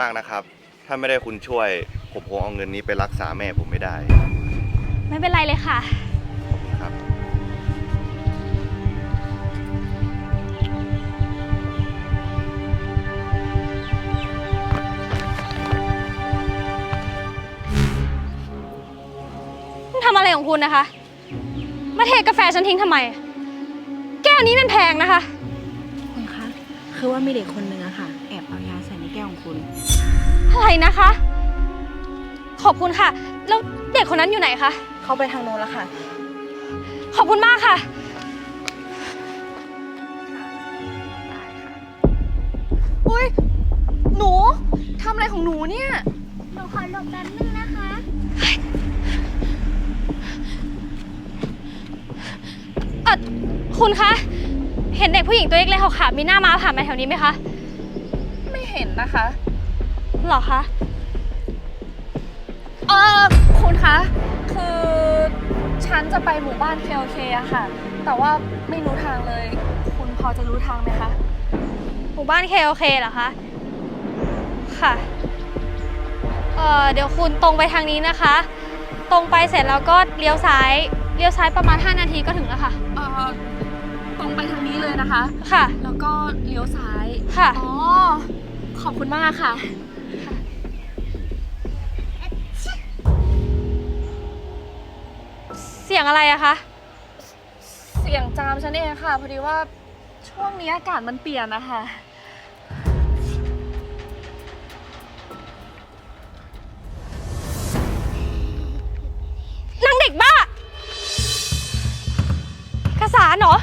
มากนะครับ ถ้าไม่ได้คุณช่วย ผมคงเอาเงินนี้ไปรักษาแม่ผมไม่ได้ไม่เป็นไรเลยค่ะ ครับ ทำอะไรของคุณนะคะ มาเทกาแฟฉันทิ้งทำไม แก้วนี้มันแพงนะคะคุณคะ คือว่ามีเด็กคนนึงอะค่ะ แอบเอายาใส่ในแก้วของคุณ อะไรนะคะ ขอบคุณค่ะ แล้วเด็กคนนั้นอยู่ไหนคะ เข้าไปทางโน้นแล้วค่ะ ขอบคุณมากค่ะ อุ้ยหนูทำอะไรของหนูเนี่ย หนูขอหลบแป๊บนึงนะคะ เออคุณคะ เห็นเด็กผู้หญิงตัวเล็กๆขาวๆมีหน้าม้าผ่านมาแถวนี้ไหมคะ ไม่เห็นนะคะ หรอคะ เออคุณคะ คือฉันจะไปหมู่บ้านเคโอเคอะค่ะ แต่ว่าไม่รู้ทางเลย คุณพอจะรู้ทางไหมคะ หมู่บ้านเคโอเคเหรอคะ ค่ะ เอ่อเดี๋ยวคุณตรงไปทางนี้นะคะ ตรงไปเสร็จแล้วก็เลี้ยวซ้าย เลี้ยวซ้ายประมาณ 5 นาทีก็ถึงแล้วค่ะ เออ ตรงไปทางนี้เลยนะคะ ค่ะ แล้วก็เลี้ยวซ้าย ค่ะ อ๋อ ขอบคุณมากค่ะ เสียงอะไรอะคะ เสียงจามฉันเองค่ะ พอดีว่าช่วงนี้อากาศมันเปลี่ยนนะคะ นางเด็กบ้าเอกสารเหรอ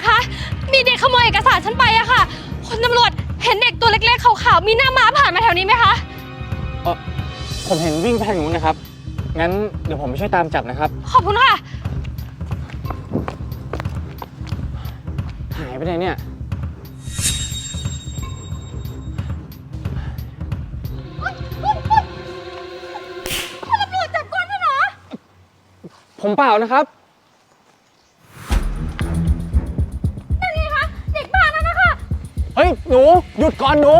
จคะ มีเด็กขโมยเอกสารฉันไปอะค่ะคุณตำรวจเห็นเด็กตัวเล็กๆขาวๆมีหน้าม้าผ่านมาแถวนี้ไหมคะ เออผมเห็นวิ่งไปทางนู้นนะครับ งั้นเดี๋ยวผมไปช่วยตามจับนะครับ ขอบคุณค่ะ หายไปไหนเนี่ย คุณตำรวจจับก้นฉันเหรอ ผมเปล่านะครับ อนหนู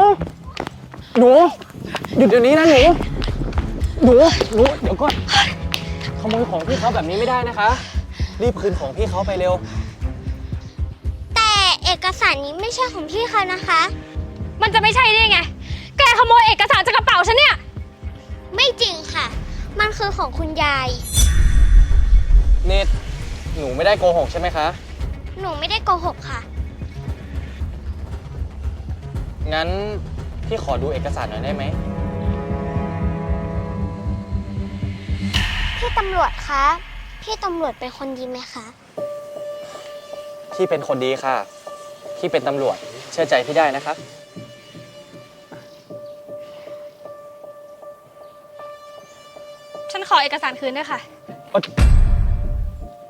หนูหยุดเดี๋ยวนี้นะหนู หนูหนูเดี๋ยวก่อนขโมยของพี่เขาแบบนี้ไม่ได้นะคะ รีบคืนของพี่เขาไปเร็ว แต่เอกสารนี้ไม่ใช่ของพี่เขานะคะ มันจะไม่ใช่ได้ไง แกขโมยเอกสารจากกระเป๋าฉันเนี่ย ไม่จริงค่ะ มันคือของคุณยาย เนตหนูไม่ได้โกหกใช่ไหมคะ หนูไม่ได้โกหกค่ะ งั้นพี่ขอดูเอกสารหน่อยได้ไหม พี่ตำรวจคะ พี่ตำรวจเป็นคนดีไหมคะ พี่เป็นคนดีค่ะ พี่เป็นตำรวจเชื่อใจพี่ได้นะคะฉันขอเอกสารคืนด้วยค่ะ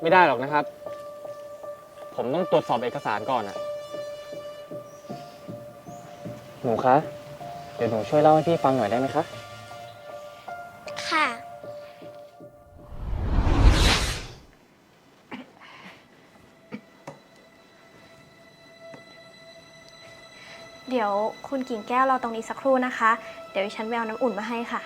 ไม่ได้หรอกนะครับ ผมต้องตรวจสอบเอกสารก่อนอะ หนูคะ เดี๋ยวหนูช่วยเล่าให้พี่ฟังหน่อยได้ไหมคะ ค่ะ เดี๋ยวคุณกิ่งแก้วเราตรงนี้สักครู่นะคะ เดี๋ยวดิฉันไปเอาน้ำอุ่นมาให้ค่ะ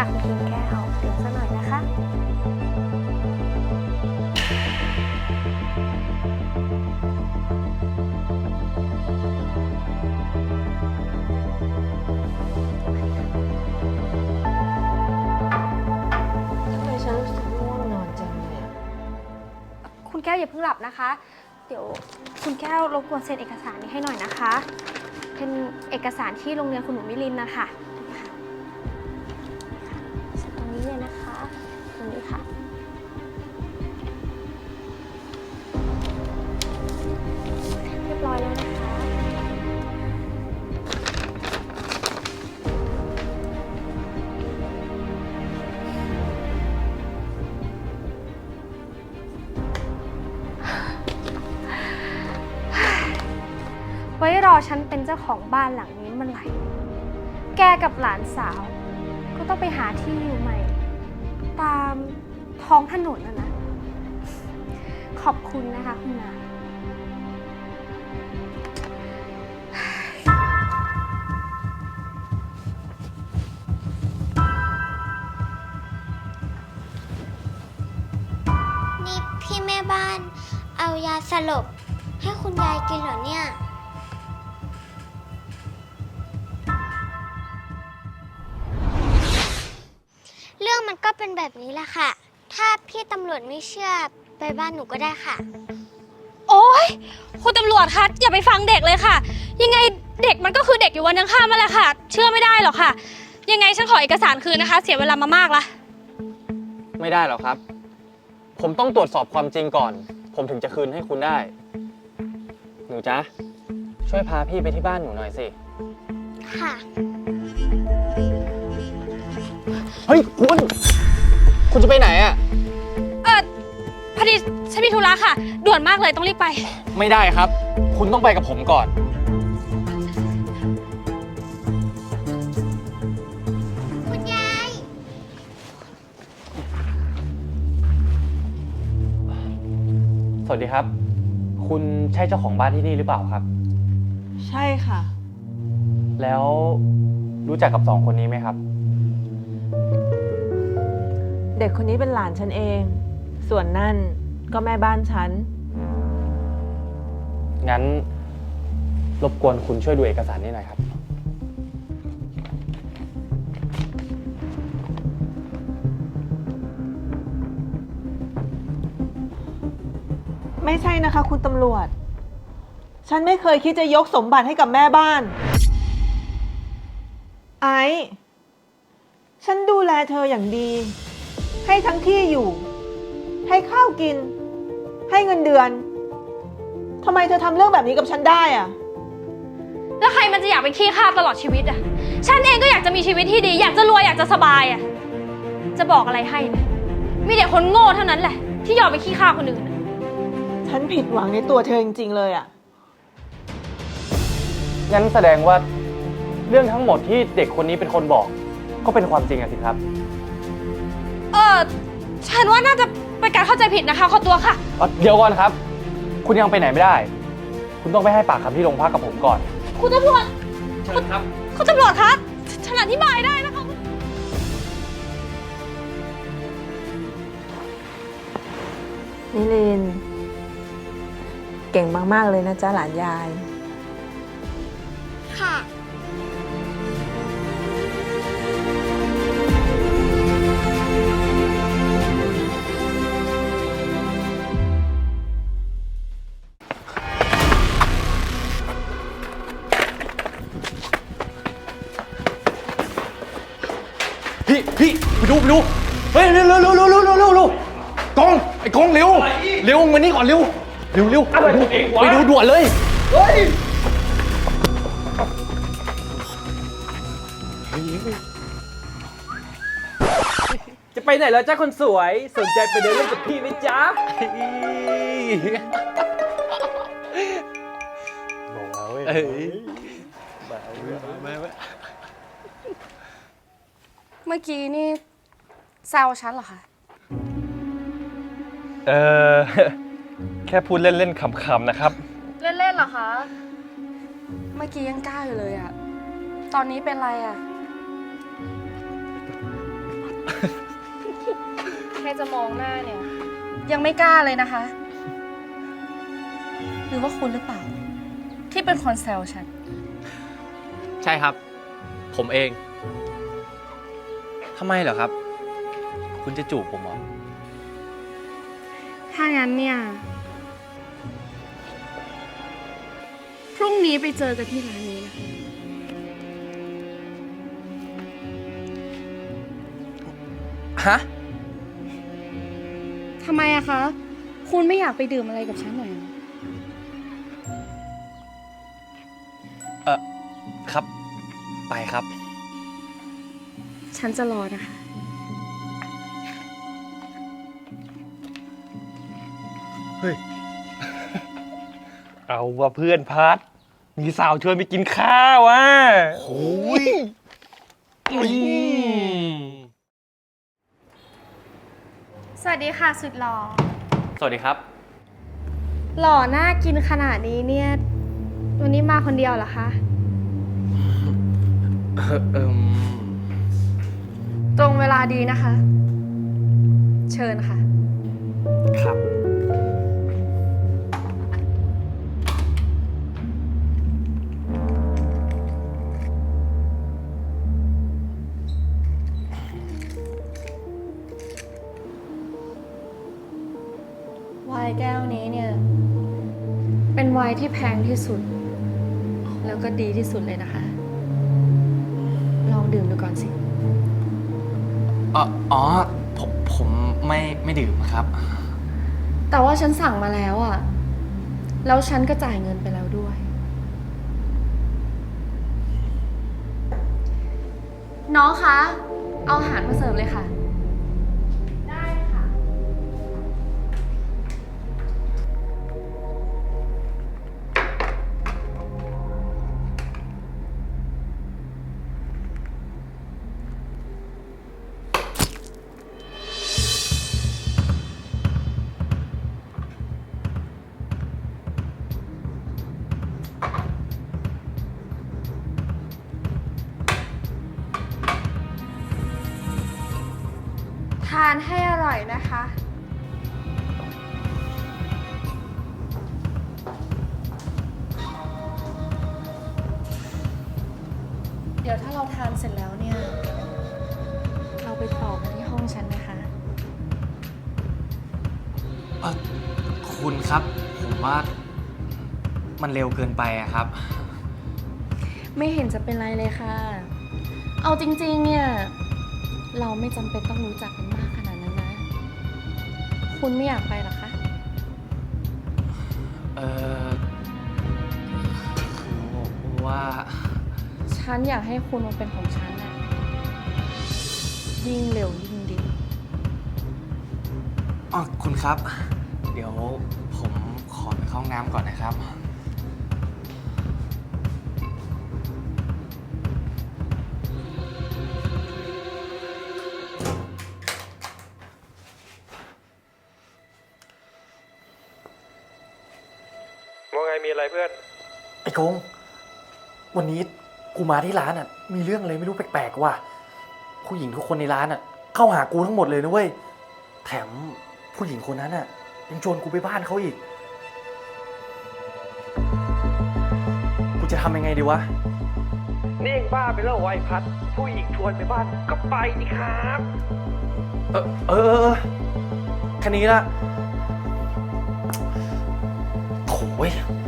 ค่ะคุณกิ่งแก้วดื่มซะหน่อยนะคะทำไมฉันรู้สึกง่วงนอนจังเลยอะคุณแก้วอย่าเพิ่งหลับนะคะ เดี๋ยวคุณแก้วรบกวนเซ็นเอกสารนี้ให้หน่อยนะคะ เป็นเอกสารที่โรงเรียนคุณหนูมิลินนะคะ ว้รอฉันเป็นเจ้าของบ้านหลังนี้เมื่อไหร่ แกกับหลานสาว ก็ต้องไปหาที่อยู่ใหม่ ตามท้องถนนนะนะ ขอบคุณนะคะคุณนายนี่พี่แม่บ้าน เอายาสลบ ให้คุณยายกินเหรอเนี่ย เป็นแบบนี้แหละค่ะ ถ้าพี่ตำรวจไม่เชื่อไปบ้านหนูก็ได้ค่ะ โอ๊ย คุณตำรวจคะอย่าไปฟังเด็กเลยค่ะ ยังไงเด็กมันก็คือเด็กอยู่วันยังข้ามมาแหละค่ะ เชื่อไม่ได้หรอกค่ะ ยังไงฉันขอเอกสารคืนนะคะ เสียเวลามามากละไม่ได้หรอกครับ ผมต้องตรวจสอบความจริงก่อน ผมถึงจะคืนให้คุณได้ หนูจ๊ะ ช่วยพาพี่ไปที่บ้านหนูหน่อยสิ ค่ะ เฮ้ยคุณ คุณจะไปไหนอะ เออพอดีฉันมีธุระค่ะ ด่วนมากเลยต้องรีบไป ไม่ได้ครับ คุณต้องไปกับผมก่อน คุณยาย สวัสดีครับ คุณใช่เจ้าของบ้านที่นี่หรือเปล่าครับ ใช่ค่ะ แล้วรู้จักกับสองคนนี้ไหมครับ เด็กคนนี้เป็นหลานฉันเอง ส่วนนั่นก็แม่บ้านฉัน งั้น รบกวนคุณช่วยดูเอกสารนี้หน่อยครับ ไม่ใช่นะคะ คุณตำรวจ ฉันไม่เคยคิดจะยกสมบัติให้กับแม่บ้าน ไอ้ฉันดูแลเธออย่างดี ให้ทั้งที่อยู่ ให้ข้าวกิน ให้เงินเดือนทำไมเธอทำเรื่องแบบนี้กับฉันได้อะแล้วใครมันจะอยากเป็นขี้ข้าตลอดชีวิตอะ ฉันเองก็อยากจะมีชีวิตที่ดี อยากจะรวยอยากจะสบายอะ จะบอกอะไรให้นะมีแต่คนโง่เท่านั้นแหละ ที่ยอมเป็นขี้ข้าคนอื่นอะฉันผิดหวังในตัวเธอจริงๆเลยอะงั้นแสดงว่าเรื่องทั้งหมดที่เด็กคนนี้เป็นคนบอก ก็เป็นความจริงอะสิครับ เออฉันว่าน่าจะเป็นการเข้าใจผิดนะคะ ขอตัวค่ะ เอ่อเดี๋ยวก่อนครับ คุณยังไปไหนไม่ได้ คุณต้องไปให้ปากคำที่โรงพักกับผมก่อน คุณตำรวจ เชิญครับ คุณตำรวจคะฉันอธิบายได้นะคะนิลิน เก่งมาก ๆ เลยนะจ๊ะหลานยาย ค่ะ เร็วมานี่ก่อนเร็วเร็วเร็วไปดูไปดูด่วนเลยจะไปไหนแล้วจ้าคนสวย สนใจไปเดินเล่นกับพี่ไหมจ๊ะ เอ้ยเมื่อกี้นี่แซวฉันเหรอคะ เออแค่พูดเล่นๆขำๆนะครับ เล่นๆเหรอคะ เมื่อกี้ยังกล้าอยู่เลยอะตอนนี้เป็นไรอะแค่จะมองหน้าเนี่ย ยังไม่กล้าเลยนะคะ หรือว่าคุณหรือเปล่า ที่เป็นคนแซวฉัน ใช่ครับ ผมเองทำไมเหรอครับ คุณจะจูบผมเหรอ ถ้างั้นเนี่ย พรุ่งนี้ไปเจอกันที่ร้านนี้นะคะฮะ ทำไมอะคะ คุณไม่อยากไปดื่มอะไรกับฉันหน่อยเหรอเออครับ ไปครับ ฉันจะรอนะคะ เอาว่าเพื่อนพัด มีสาวชวนไปกินข้าวอะโอ้ยสวัสดีค่ะสุดหล่อสวัสดีครับ หล่อน่ากินขนาดนี้เนี่ย วันนี้มาคนเดียวเหรอคะ เออเอิมตรงเวลาดีนะคะ เชิญค่ะ ครับ น์แก้วนี้เนี่ย เป็นไวน์ที่แพงที่สุด แล้วก็ดีที่สุดเลยนะคะ ลองดื่มดูก่อนสิ อ๋ออ๋อผมผมไม่ไม่ดื่มครับ แต่ว่าฉันสั่งมาแล้วอะแล้วฉันก็จ่ายเงินไปแล้วด้วย น้องคะ เอาอาหารมาเสิร์ฟเลยค่ะ นะคะ เดี๋ยวถ้าเราทานเสร็จแล้วเนี่ย เราไปต่อกันที่ห้องฉันนะคะ เออคุณครับ ผมว่ามันเร็วเกินไปอะครับ ไม่เห็นจะเป็นไรเลยค่ะ เอาจริงๆเนี่ย เราไม่จำเป็นต้องรู้จักกันมากขนาดนั้นนะ คุณไม่อยากไปหรอคะ เออคือว่าฉันอยากให้คุณมาเป็นของฉันน่ะ ยิ่งเร็วยิ่งดี อ๋อคุณครับ เดี๋ยวผมขอไปเข้าห้องน้ำก่อนนะครับ กง วันนี้กูมาที่ร้านอะ มีเรื่องอะไรไม่รู้แปลกๆว่ะ ผู้หญิงทุกคนในร้านอะ เข้าหากูทั้งหมดเลยนะเว้ย แถมผู้หญิงคนนั้นอะยังชวนกูไปบ้านเขาอีก กูจะทำยังไงดีวะ นี่เองบ้าไปแล้วไวพัด ผู้หญิงชวนไปบ้านก็ไปดิครับ เออเออเออเออแค่นี้ละโถ่เว้ยโทรหายก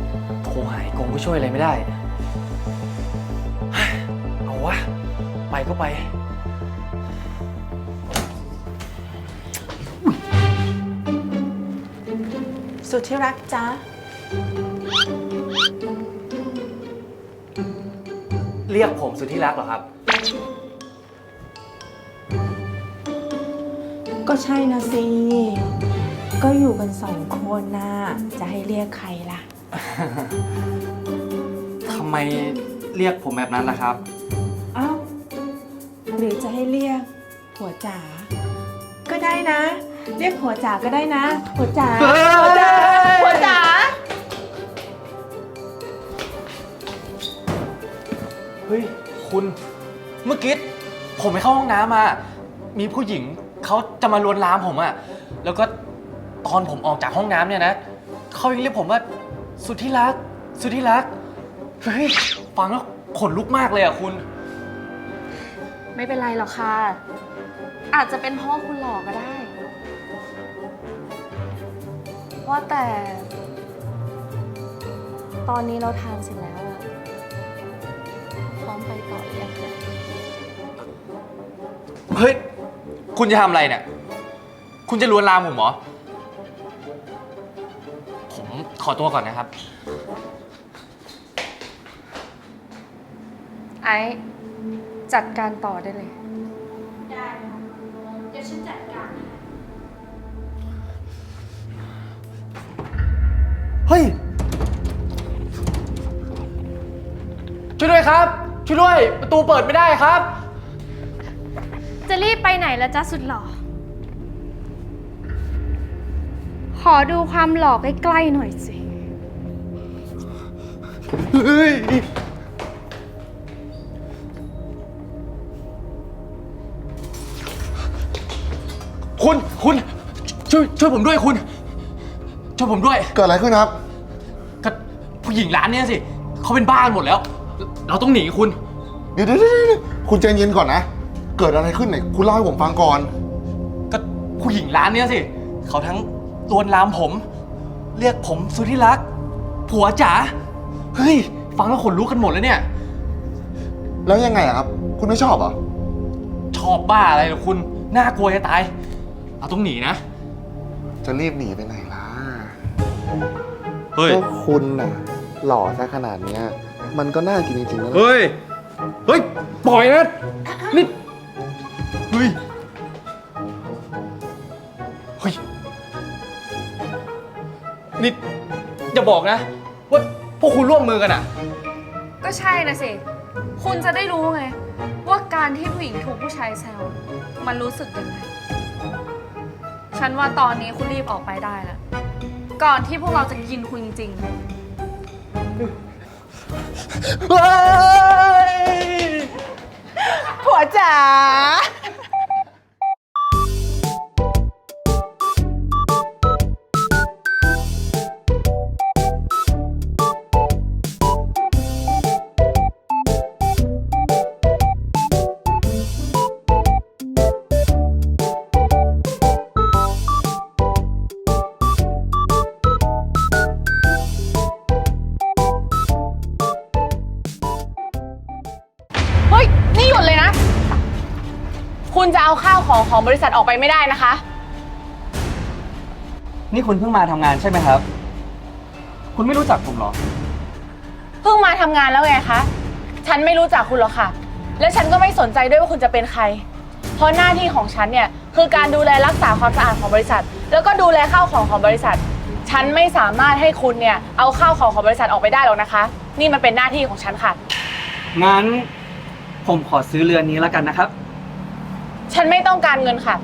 งก็ช่วยอะไรไม่ได้เฮ้ยเอาวะ ไปก็ไป สุดที่รักจ๊ะเรียกผมสุดที่รักเหรอครับ ก็ใช่นะสิ ก็อยู่กันสองคนน่ะจะให้เรียกใครล่ะ ทำไมเรียกผมแบบนั้นล่ะครับเอ้าหรือจะให้เรียกหัวจ๋าก็ได้นะ เรียกหัวจ๋าก็ได้นะหัวจ๋าเฮ้ยหัวจ๋าหัวจ๋าเฮ้ย คุณเมื่อกี้ผมไปเข้าห้องน้ำมา มีผู้หญิงเขาจะมาลวนลามผมอะแล้วก็ตอนผมออกจากห้องน้ำเนี่ยนะเขายังเรียกผมว่า สุดที่รัก สุดที่รัก เฮ้ย ฟังแล้วขนลุกมากเลยอะคุณ ไม่เป็นไรหรอกค่ะ อาจจะเป็นเพ่อคุณหลอกก็ได้ ว่าแต่ ตอนนี้เราทานเสร็จแล้วอะพร้อมไปต่อหรือยังคะเฮ้ย คุณจะทำอะไรเนี่ย คุณจะลวนลามผมเหรอผม ขอตัวก่อนนะครับ ไอซ์จัดการต่อได้เลย ได้ค่ะเดี๋ยวฉันจัดการเฮ้ย ช่วยด้วยครับ ช่วยด้วย ประตูเปิดไม่ได้ครับ จะรีบไปไหนละจ๊ะสุดหล่อ ขอดูความหล่อใกล้ๆหน่อยสิ เฮ้ยคุณคุณช่วยช่วยผมด้วยคุณ ช่วยผมด้วยเกิดอะไรขึ้นครับ ก็ผู้หญิงร้านเนี้ยสิเขาเป็นบ้ากันหมดแล้ว เราต้องหนีคุณ เดี๋ยวเดี๋ยวเดี๋ยวเดี๋ยวคุณใจเย็นก่อนนะ เกิดอะไรขึ้นเนี่ยคุณเล่าให้ผมฟังก่อน ก็ผู้หญิงร้านเนี้ยสิเขาทั้ง ลวนลามผม เรียกผมสุดที่รัก ผัวจ๋าเฮ้ย ฟังแล้วขนลุกกันหมดแล้วเนี่ย แล้วยังไงอะครับ คุณไม่ชอบเหรอ ชอบบ้าอะไรเหรอคุณ น่ากลัวจะตาย เราต้องหนีนะ จะรีบหนีไปไหนล่ะเฮ้ย ก็คุณน่ะ หล่อซะขนาดเนี้ย มันก็น่ากินจริงๆนะเฮ้ย เฮ้ย ปล่อยนะ นี่ เฮ้ย เฮ้ย นี่อย่าบอกนะ ว่าพวกคุณร่วมมือกันอะก็ใช่นะสิ คุณจะได้รู้ไง ว่าการที่ผู้หญิงถูกผู้ชายแซว มันรู้สึกยังไง ฉันว่าตอนนี้คุณรีบออกไปได้แล้ว ก่อนที่พวกเราจะกินคุณจริงๆ เฮ้ย ผัวจ๋า ฮ้ยนี่หยุดเลยนะ คุณจะเอาข้าวของของบริษัทออกไปไม่ได้นะคะ นี่คุณเพิ่งมาทำงานใช่ไหมครับ คุณไม่รู้จักผมเหรอ เพิ่งมาทำงานแล้วไงคะ ฉันไม่รู้จักคุณหรอกค่ะ และฉันก็ไม่สนใจด้วยว่าคุณจะเป็นใคร เพราะหน้าที่ของฉันเนี่ยคือการดูแลรักษาความสะอาดของบริษัท แล้วก็ดูแลข้าวของของบริษัท ฉันไม่สามารถให้คุณเนี่ยเอาข้าวของของบริษัทออกไปได้หรอกนะคะ นี่มันเป็นหน้าที่ของฉันค่ะ งั้น ผมขอซื้อเรือนนี้แล้วกันนะครับ ฉันไม่ต้องการเงินค่ะ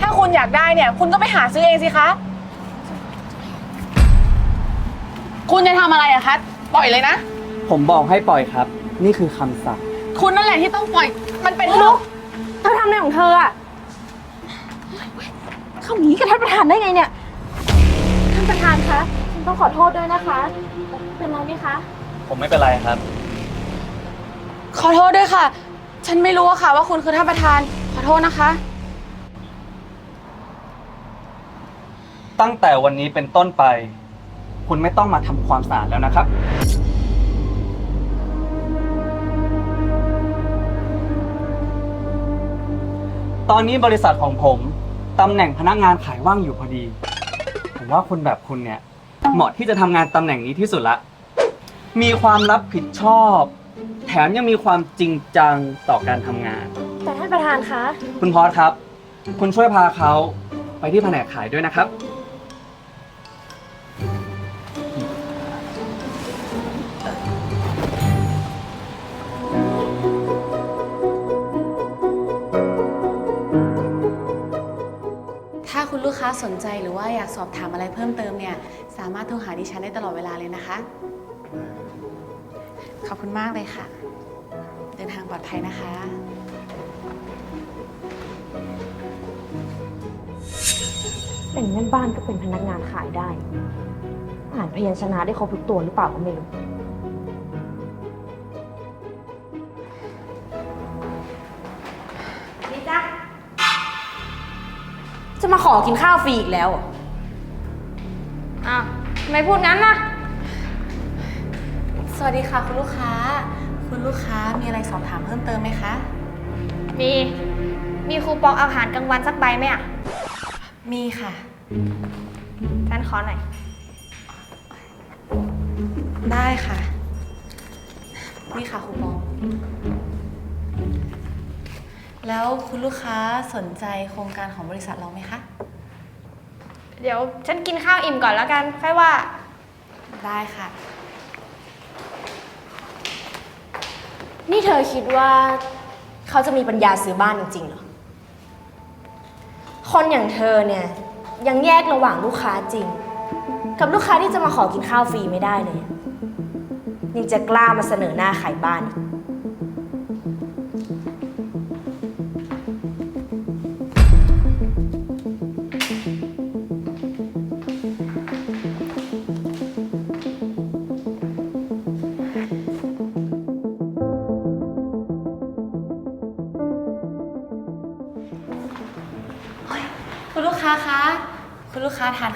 ถ้าคุณอยากได้เนี่ย คุณก็ไปหาซื้อเองสิคะ คุณจะทำอะไรอะคะปล่อยเลยนะ ผมบอกให้ปล่อยครับ นี่คือคำสั่ง คุณนั่นแหละที่ต้องปล่อย มันเป็นลูกเธอทำอะไรของเธออะเข้าหนีกับท่านประธานได้ไงเนี่ย ท่านประธานคะ ฉันต้องขอโทษด้วยนะคะ เป็นไรไหมคะ ผมไม่เป็นไรครับ ขอโทษด้วยค่ะ ฉันไม่รู้อะค่ะ ว่าคุณคือท่านประธาน ขอโทษนะคะ ตั้งแต่วันนี้เป็นต้นไป คุณไม่ต้องมาทำความสะอาดแล้วนะครับ ตอนนี้บริษัทของผมตำแหน่งพนักงานขายว่างอยู่พอดี ผมว่าคนแบบคุณเนี่ย เหมาะที่จะทำงานตำแหน่งนี้ที่สุดละ มีความรับผิดชอบ แถมยังมีความจริงจังต่อการทำงาน แต่ท่านประธานคะ คุณพอสครับ คุณช่วยพาเขาไปที่แผนกขายด้วยนะครับ ถ้าคุณลูกค้าสนใจหรือว่าอยากสอบถามอะไรเพิ่มเติมเนี่ย สามารถโทรหาดิฉันได้ตลอดเวลาเลยนะคะ ขอบคุณมากเลยค่ะเดินทางปลอดภัยนะคะ เป็นแม่บ้านก็เป็นพนักงานขายได้ อ่านพยัญชนะได้ครบทุกตัวหรือเปล่าก็ไม่รู้ นี่จ้ะจะมาขอกินข้าวฟรีอีกแล้วเหรออ้าวทำไมพูดงั้นนะ สวัสดีค่ะคุณลูกค้า คุณลูกค้ามีอะไรสอบถามเพิ่มเติมไหมคะ มี มีคูปองอาหารกลางวันสักใบไหมอะมีค่ะ ฉันขอหน่อย ได้ค่ะ นี่ค่ะคูปอง แล้วคุณลูกค้าสนใจโครงการของบริษัทเราไหมคะ เดี๋ยวฉันกินข้าวอิ่มก่อนแล้วกัน ค่อยว่า ได้ค่ะ นี่เธอคิดว่าเขาจะมีปัญญาซื้อบ้านจริงๆเหรอ คนอย่างเธอเนี่ยยังแยกระหว่างลูกค้าจริง กับลูกค้าที่จะมาขอกินข้าวฟรีไม่ได้เลย ยังจะกล้ามาเสนอหน้าขายบ้านอีก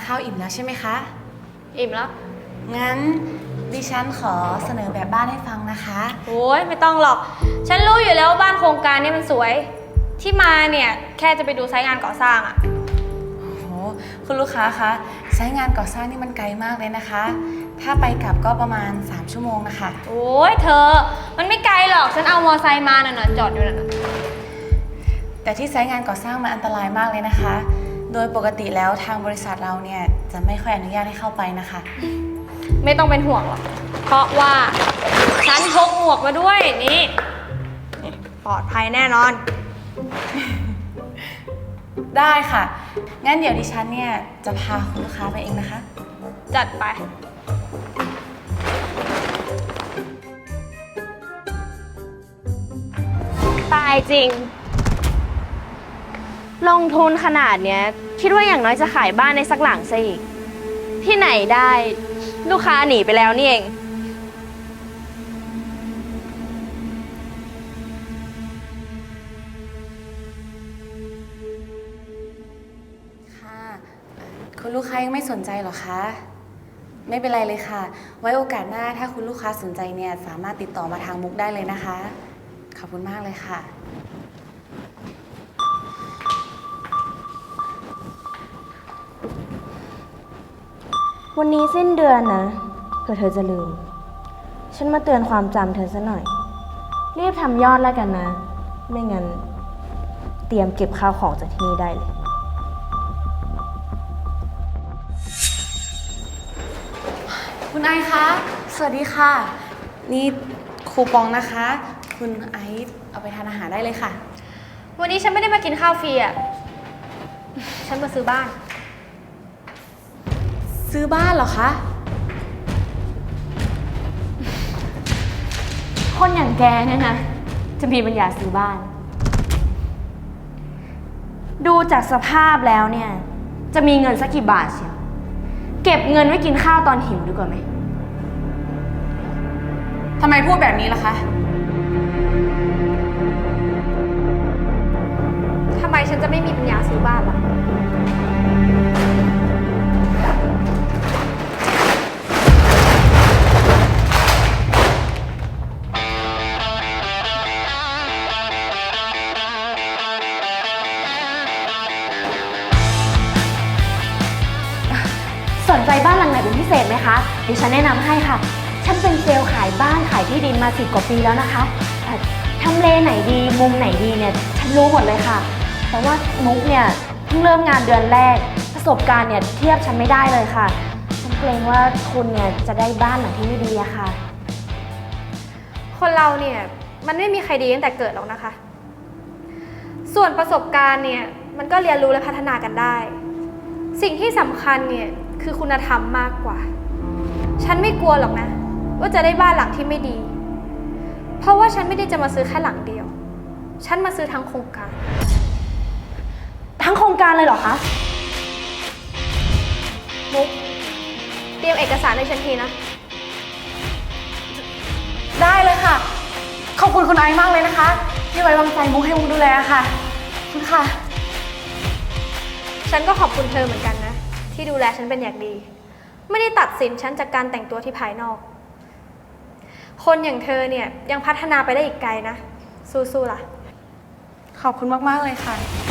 ข้าวอิ่มแล้วใช่ไหมคะ อิ่มแล้ว งั้นดิฉันขอเสนอแบบบ้านให้ฟังนะคะ โอ้ยไม่ต้องหรอก ฉันรู้อยู่แล้วว่าบ้านโครงการเนี่ยมันสวย ที่มาเนี่ยแค่จะไปดูไซต์งานก่อสร้างอะโอ้โห คุณลูกค้าคะใช้งานก่อสร้างนี่มันไกลมากเลยนะคะ ถ้าไปกลับก็ประมาณ 3 ชั่วโมงนะคะ โอ้ยเธอ มันไม่ไกลหรอก ฉันเอามอไซค์มาน่ะนะจอดอยู่น่ะแต่ที่ใช้งานก่อสร้างมันอันตรายมากเลยนะคะ โดยปกติแล้วทางบริษัทเราเนี่ยจะไม่ค่อยอนุญาตให้เข้าไปนะคะ ไม่ต้องเป็นห่วงหรอก เพราะว่า ฉันพกหมวกมาด้วยนี่นี่ปลอดภัยแน่นอน ได้ค่ะ งั้นเดี๋ยวดิฉันเนี่ยจะพาคุณลูกค้าไปเองนะคะ จัดไป ตายจริง ลงทุนขนาดเนี้ย คิดว่าอย่างน้อยจะขายบ้านในสักหลังซะอีก ที่ไหนได้ลูกค้าหนีไปแล้วนี่เอง ค่ะเอ่อคุณลูกค้ายังไม่สนใจเหรอคะ ไม่เป็นไรเลยค่ะ ไว้โอกาสหน้าถ้าคุณลูกค้าสนใจเนี่ยสามารถติดต่อมาทางมุกได้เลยนะคะ ขอบคุณมากเลยค่ะ วันนี้สิ้นเดือนนะเผื่อเธอจะลืม ฉันมาเตือนความจำเธอซะหน่อย รีบทำยอดแล้วกันนะ ไม่งั้น เตรียมเก็บข้าวของจากที่นี่ได้เลย คุณไอซ์คะ สวัสดีค่ะ นี่คูปองนะคะ คุณไอซ์เอาไปทานอาหารได้เลยค่ะ วันนี้ฉันไม่ได้มากินข้าวฟรีอะ ฉันมาซื้อบ้าน ซื้อบ้านเหรอคะ คนอย่างแกเนี่ยนะ จะมีปัญญาซื้อบ้าน ดูจากสภาพแล้วเนี่ย จะมีเงินสักกี่บาทเชียวเก็บเงินไว้กินข้าวตอนหิวดีกว่าไหม ทำไมพูดแบบนี้ล่ะคะ ทำไมฉันจะไม่มีปัญญาซื้อบ้านล่ะ เดี๋ยวฉันแนะนำให้ค่ะ ฉันเป็นเซลล์ขายบ้านขายที่ดินมาสิบกว่าปีแล้วนะคะเอ่อทำเลไหนดีมุมไหนดีเนี่ยฉันรู้หมดเลยค่ะ แต่ว่ามุกเนี่ยเพิ่งเริ่มงานเดือนแรก ประสบการณ์เนี่ยเทียบฉันไม่ได้เลยค่ะ ฉันเกรงว่าคุณเนี่ยจะได้บ้านหลังที่ไม่ดีอะค่ะ คนเราเนี่ยมันไม่มีใครดีตั้งแต่เกิดหรอกนะคะ ส่วนประสบการณ์เนี่ยมันก็เรียนรู้และพัฒนากันได้ สิ่งที่สำคัญเนี่ยคือคุณธรรมมากกว่า ฉันไม่กลัวหรอกนะ ว่าจะได้บ้านหลังที่ไม่ดี เพราะว่าฉันไม่ได้จะมาซื้อแค่หลังเดียว ฉันมาซื้อทั้งโครงการ ทั้งโครงการเลยเหรอคะมุกเตรียมเอกสารให้ฉันทีนะ ได้เลยค่ะ ขอบคุณคุณไอซ์มากเลยนะคะ ที่ไว้วางใจมุกให้มุกดูแลค่ะขอบคุณค่ะ ฉันก็ขอบคุณเธอเหมือนกันนะ ที่ดูแลฉันเป็นอย่างดี ไม่ได้ตัดสินฉันจากการแต่งตัวที่ภายนอก คนอย่างเธอเนี่ยยังพัฒนาไปได้อีกไกลนะ สู้ๆล่ะ ขอบคุณมาก ๆ เลยค่ะ